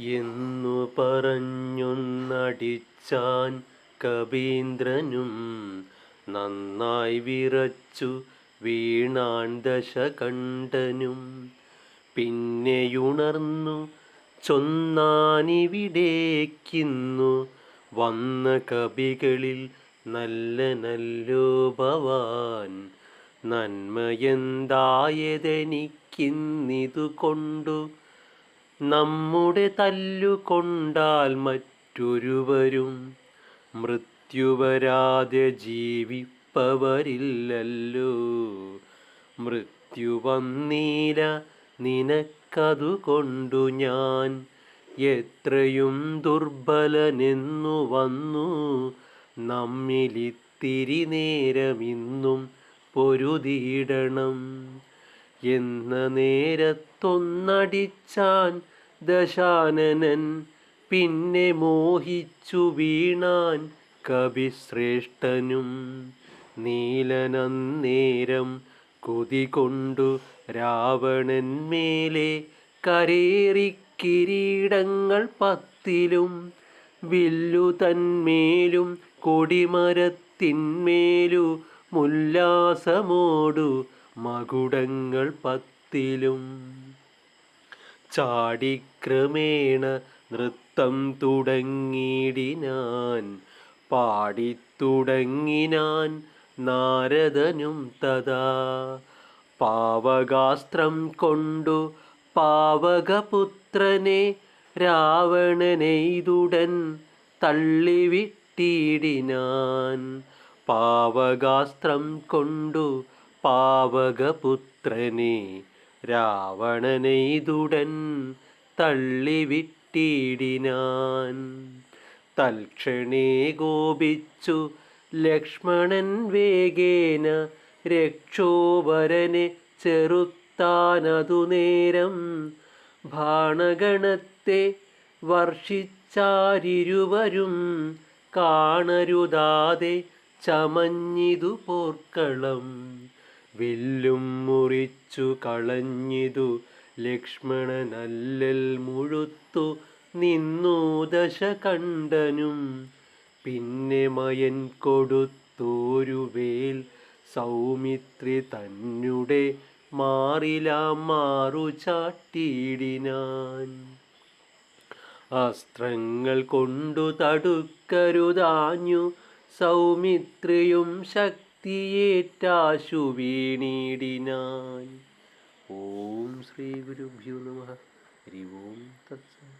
എന്നു പറഞ്ഞൊന്നടിച്ചാൻ കവീന്ദ്രനും നന്നായി വിറച്ചു വീണാൻ ദശകണ്ഠനും. പിന്നെയുണർന്നു ചൊന്നാനിവിടേക്കിന്നു വന്ന കവികളിൽ നല്ല നല്ലോ ഭവാൻ നന്മയെന്തായതെനിക്കിന്നിതു കൊണ്ടു നമ്മുടെ തല്ലുകൊണ്ടാൽ മറ്റൊരുവരും മൃത്യുവരാതെ ജീവിപ്പവരില്ലല്ലോ. മൃത്യു വന്നീല നിനക്കതുകൊണ്ടു ഞാൻ എത്രയും ദുർബലനെന്നു വന്നു. നമ്മിലിത്തിരി നേരമിന്നും പൊരുതിയിടണം. എന്ന നേരത്തൊന്നടിച്ചാൻ ദശാനനൻ പിന്നെ മോഹിച്ചു വീണാൻ കവിശ്രേഷ്ഠനും നീലനന്നേരം കൊതി കൊണ്ടു രാവണൻ മേലെ കരേറി കിരീടങ്ങൾ പത്തിലും വില്ലു തന്മേലും കൊടിമരത്തിന്മേലു മുല്ലാസമോടു മകുടങ്ങൾ പത്തിലും. ചാടിക്രമേണ നൃത്തം തുടങ്ങിയിടിനാൻ പാടിത്തുടങ്ങിനാൻ നാരദനും തഥാ. പാവകാസ്ത്രം കൊണ്ടു പാവകപുത്രനെ രാവണനെയ്തുടൻ തള്ളിവിട്ടിടിനാൻ പാവകാസ്ത്രം കൊണ്ടു പാവകപുത്രനെ രാവണനെയ്തുടൻ തള്ളിവിട്ടിടിനാൻ. തൽക്ഷണേ കോപിച്ചു ലക്ഷ്മണൻ വേഗേന രക്ഷോവരനെ ചെറുത്താനതു നേരം ബാണഗണത്തെ വർഷിച്ചാരിരുവരും കാണരുതാതെ ചമഞ്ഞിതു പോർക്കളം. വില്ലും മുറിച്ചു കളഞ്ഞിതു. ലക്ഷ്മണനല്ലൽ മുഴുത്തു നിന്നു ദശകണ്ഠനും പിന്നെ മയൻ കൊടുത്തോരു വേൽ സൗമിത്രി തന്നുടെ മാറിലാം മാറു ചാട്ടിയിടിനാൻ. അസ്ത്രങ്ങൾ കൊണ്ടു തടുക്കരുതാഞ്ഞു സൗമിത്രിയും ശക്തിയേറ്റാശു വീണിടിനാൻ. ഓം ശ്രീ ഗുരുഭ്യോ നമ. ഹരി ഓം തത്സ.